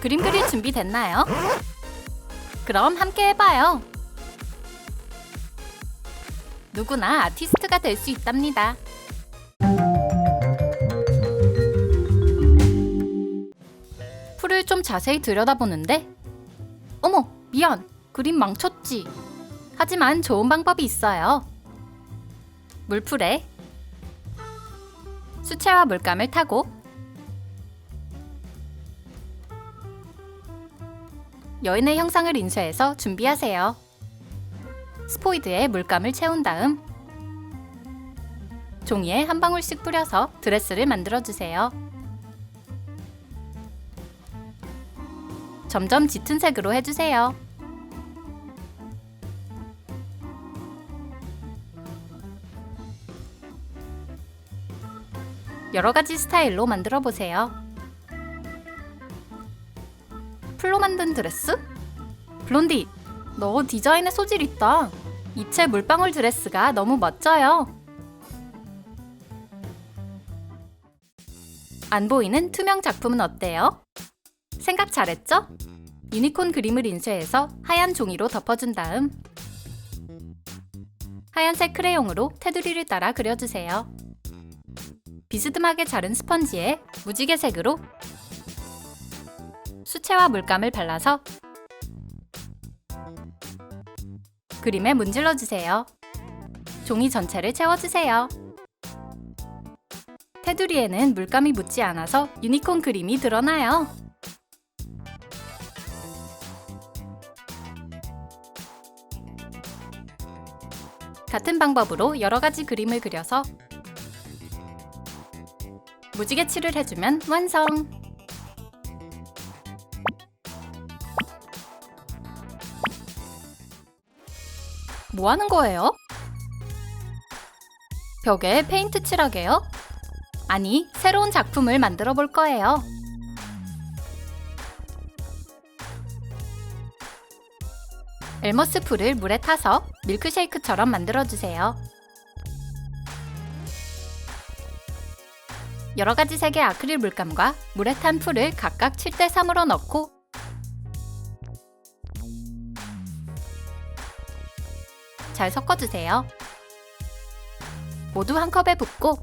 그림 그릴 준비 됐나요? 그럼 함께 해봐요. 누구나 아티스트가 될 수 있답니다. 풀을 좀 자세히 들여다보는데 어머 미안 그림 망쳤지 하지만 좋은 방법이 있어요 물풀에 수채화 물감을 타고 여인의 형상을 인쇄해서 준비하세요 스포이드에 물감을 채운 다음 종이에 한 방울씩 뿌려서 드레스를 만들어 주세요 점점 짙은 색으로 해주세요. 여러 가지 스타일로 만들어 보세요. 풀로 만든 드레스? 블론디, 너 디자인에 소질 있다. 입체 물방울 드레스가 너무 멋져요. 안 보이는 투명 작품은 어때요? 생각 잘했죠? 유니콘 그림을 인쇄해서 하얀 종이로 덮어준 다음 하얀색 크레용으로 테두리를 따라 그려주세요. 비스듬하게 자른 스펀지에 무지개색으로 수채화 물감을 발라서 그림에 문질러 주세요. 종이 전체를 채워 주세요. 테두리에는 물감이 묻지 않아서 유니콘 그림이 드러나요. 같은 방법으로 여러 가지 그림을 그려서 무지개 칠을 해주면 완성! 뭐 하는 거예요? 벽에 페인트 칠하게요? 아니, 새로운 작품을 만들어 볼 거예요. 엘머스 풀을 물에 타서 밀크쉐이크처럼 만들어 주세요. 여러 가지 색의 아크릴 물감과 물에 탄 풀을 각각 7대 3으로 넣고 잘 섞어주세요. 모두 한 컵에 붓고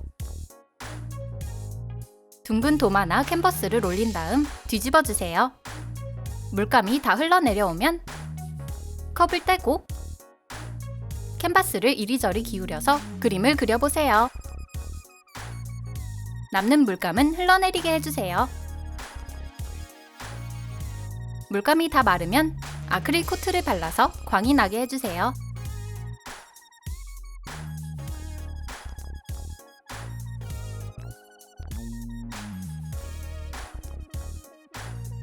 둥근 도마나 캔버스를 올린 다음 뒤집어 주세요. 물감이 다 흘러내려오면 컵을 떼고 캔버스를 이리저리 기울여서 그림을 그려보세요. 남는 물감은 흘러내리게 해주세요. 물감이 다 마르면 아크릴 코트를 발라서 광이 나게 해주세요.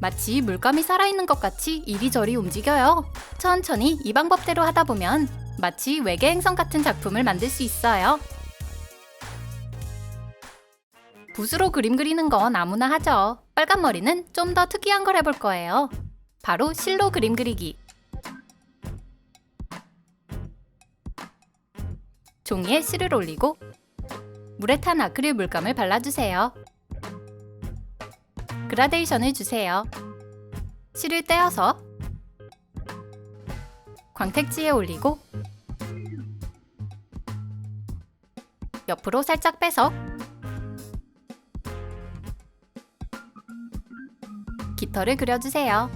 마치 물감이 살아있는 것 같이 이리저리 움직여요. 천천히 이 방법대로 하다 보면 마치 외계 행성 같은 작품을 만들 수 있어요. 붓으로 그림 그리는 건 아무나 하죠. 빨간 머리는 좀 더 특이한 걸 해볼 거예요. 바로 실로 그림 그리기. 종이에 실을 올리고 물에 탄 아크릴 물감을 발라주세요. 그라데이션을 주세요. 실을 떼어서 광택지에 올리고 옆으로 살짝 빼서 깃털을 그려주세요.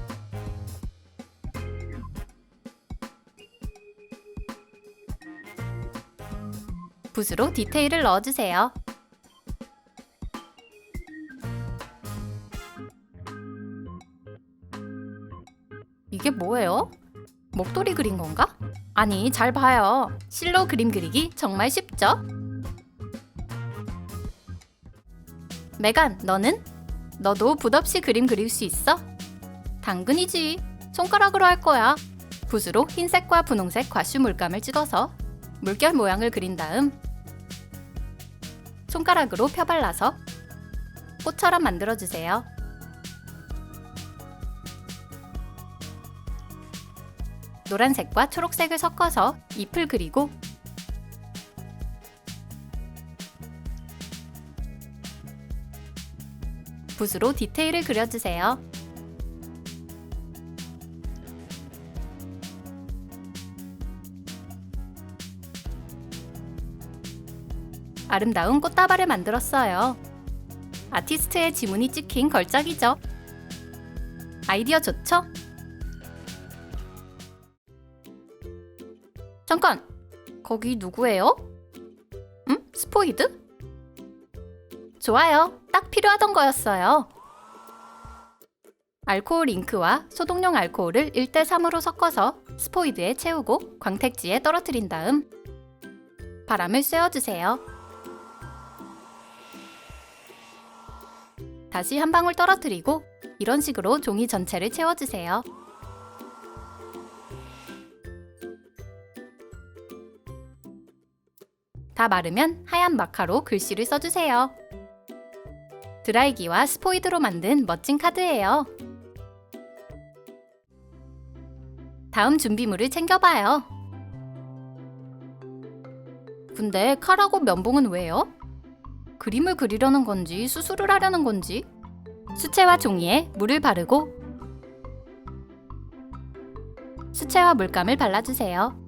붓으로 디테일을 넣어주세요. 뭐예요? 목도리 그린 건가? 아니, 잘 봐요. 실로 그림 그리기 정말 쉽죠? 메간, 너는? 너도 붓 없이 그림 그릴 수 있어? 당근이지. 손가락으로 할 거야. 붓으로 흰색과 분홍색 과슈 물감을 찍어서 물결 모양을 그린 다음 손가락으로 펴발라서 꽃처럼 만들어주세요. 노란색과 초록색을 섞어서 잎을 그리고 붓으로 디테일을 그려주세요. 아름다운 꽃다발을 만들었어요. 아티스트의 지문이 찍힌 걸작이죠. 아이디어 좋죠? 잠깐! 거기 누구예요? 응? 스포이드? 좋아요. 딱 필요하던 거였어요. 알코올 잉크와 소독용 알코올을 1대 3으로 섞어서 스포이드에 채우고 광택지에 떨어뜨린 다음 바람을 쐬어주세요. 다시 한 방울 떨어뜨리고 이런 식으로 종이 전체를 채워주세요. 다 마르면 하얀 마카로 글씨를 써주세요. 드라이기와 스포이드로 만든 멋진 카드예요. 다음 준비물을 챙겨봐요. 근데 칼하고 면봉은 왜요? 그림을 그리려는 건지 수술을 하려는 건지 수채화 종이에 물을 바르고 수채화 물감을 발라주세요.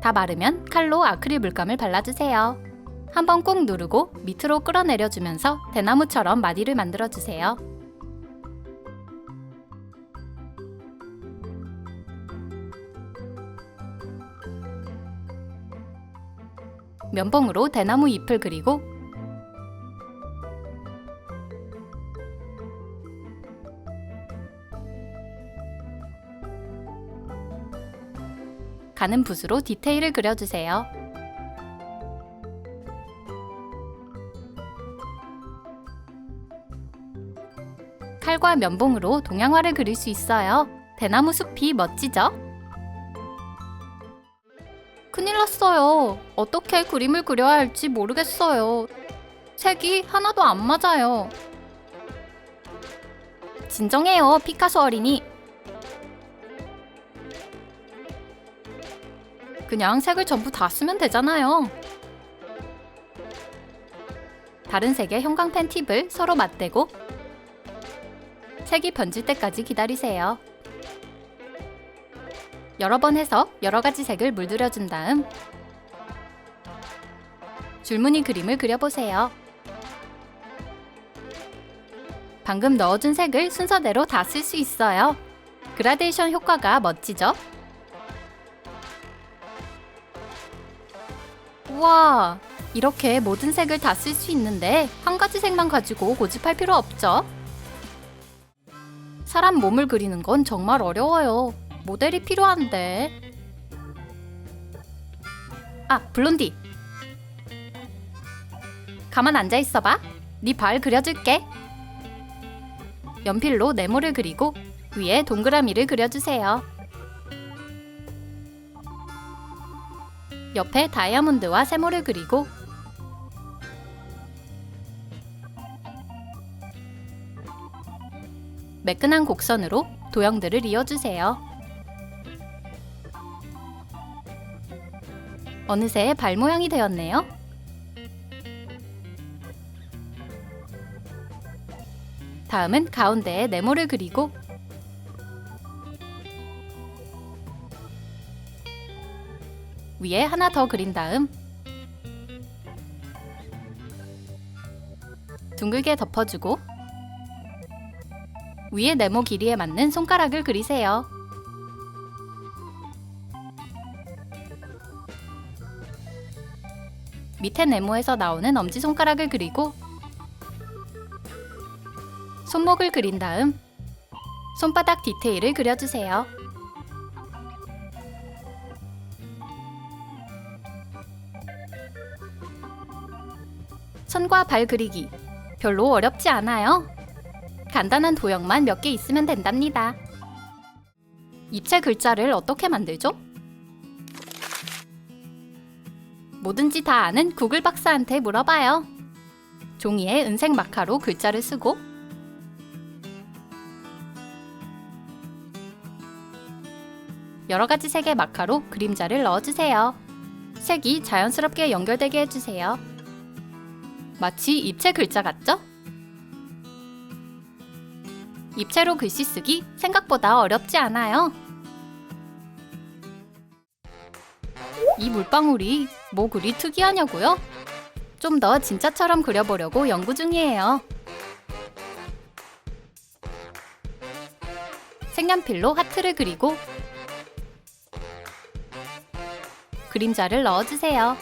다 마르면 칼로 아크릴 물감을 발라주세요. 한번 꾹 누르고 밑으로 끌어내려주면서 대나무처럼 마디를 만들어주세요. 면봉으로 대나무 잎을 그리고 가는 붓으로 디테일을 그려주세요. 칼과 면봉으로 동양화를 그릴 수 있어요. 대나무 숲이 멋지죠? 큰일 났어요. 어떻게 그림을 그려야 할지 모르겠어요. 색이 하나도 안 맞아요. 진정해요, 피카소 어린이. 그냥 색을 전부 다 쓰면 되잖아요. 다른 색의 형광펜 팁을 서로 맞대고 색이 번질 때까지 기다리세요. 여러 번 해서 여러 가지 색을 물들여준 다음 줄무늬 그림을 그려보세요. 방금 넣어준 색을 순서대로 다 쓸 수 있어요. 그라데이션 효과가 멋지죠? 우와, 이렇게 모든 색을 다 쓸 수 있는데 한 가지 색만 가지고 고집할 필요 없죠? 사람 몸을 그리는 건 정말 어려워요. 모델이 필요한데. 아, 블론디. 가만 앉아 있어 봐. 네 발 그려줄게. 연필로 네모를 그리고 위에 동그라미를 그려주세요. 옆에 다이아몬드와 세모를 그리고 매끈한 곡선으로 도형들을 이어주세요. 어느새 발 모양이 되었네요. 다음은 가운데에 네모를 그리고 위에 하나 더 그린 다음 둥글게 덮어주고 위에 네모 길이에 맞는 손가락을 그리세요. 밑에 네모에서 나오는 엄지손가락을 그리고 손목을 그린 다음 손바닥 디테일을 그려주세요. 손과 발 그리기 별로 어렵지 않아요. 간단한 도형만 몇 개 있으면 된답니다. 입체 글자를 어떻게 만들죠? 뭐든지 다 아는 구글 박사한테 물어봐요. 종이에 은색 마카로 글자를 쓰고 여러 가지 색의 마카로 그림자를 넣어주세요. 색이 자연스럽게 연결되게 해주세요. 마치 입체 글자 같죠? 입체로 글씨 쓰기 생각보다 어렵지 않아요. 이 물방울이 뭐 그리 특이하냐고요? 좀 더 진짜처럼 그려보려고 연구 중이에요. 색연필로 하트를 그리고 그림자를 넣어주세요.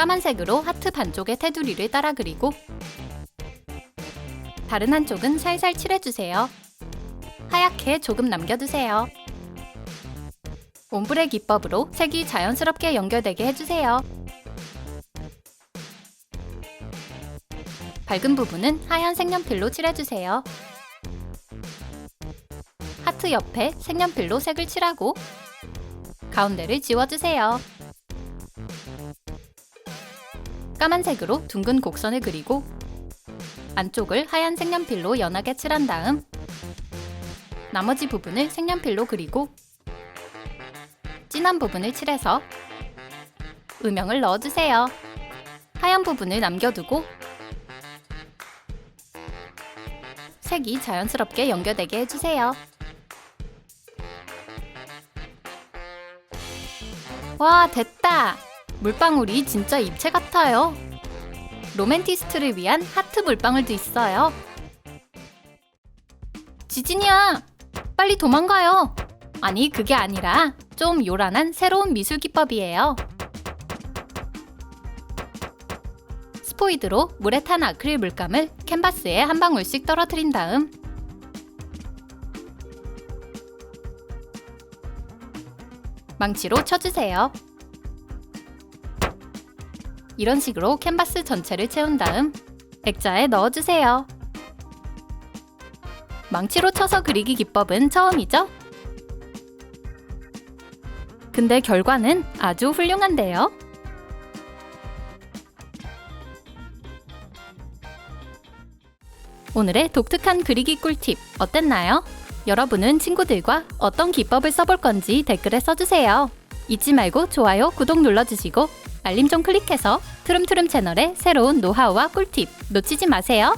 까만색으로 하트 반쪽의 테두리를 따라 그리고 다른 한쪽은 살살 칠해주세요. 하얗게 조금 남겨두세요. 옴브레 기법으로 색이 자연스럽게 연결되게 해주세요. 밝은 부분은 하얀 색연필로 칠해주세요. 하트 옆에 색연필로 색을 칠하고 가운데를 지워주세요. 까만색으로 둥근 곡선을 그리고 안쪽을 하얀 색연필로 연하게 칠한 다음 나머지 부분을 색연필로 그리고 진한 부분을 칠해서 음영을 넣어주세요. 하얀 부분을 남겨두고 색이 자연스럽게 연결되게 해주세요. 와, 됐다! 물방울이 진짜 입체 같아요. 로맨티스트를 위한 하트 물방울도 있어요. 지진이야! 빨리 도망가요! 아니, 그게 아니라 좀 요란한 새로운 미술 기법이에요. 스포이드로 물에 탄 아크릴 물감을 캔버스에 한 방울씩 떨어뜨린 다음 망치로 쳐주세요. 이런 식으로 캔버스 전체를 채운 다음 액자에 넣어주세요. 망치로 쳐서 그리기 기법은 처음이죠? 근데 결과는 아주 훌륭한데요? 오늘의 독특한 그리기 꿀팁 어땠나요? 여러분은 친구들과 어떤 기법을 써볼 건지 댓글에 써주세요. 잊지 말고 좋아요, 구독 눌러주시고 알림 좀 클릭해서 트름트름 채널의 새로운 노하우와 꿀팁 놓치지 마세요.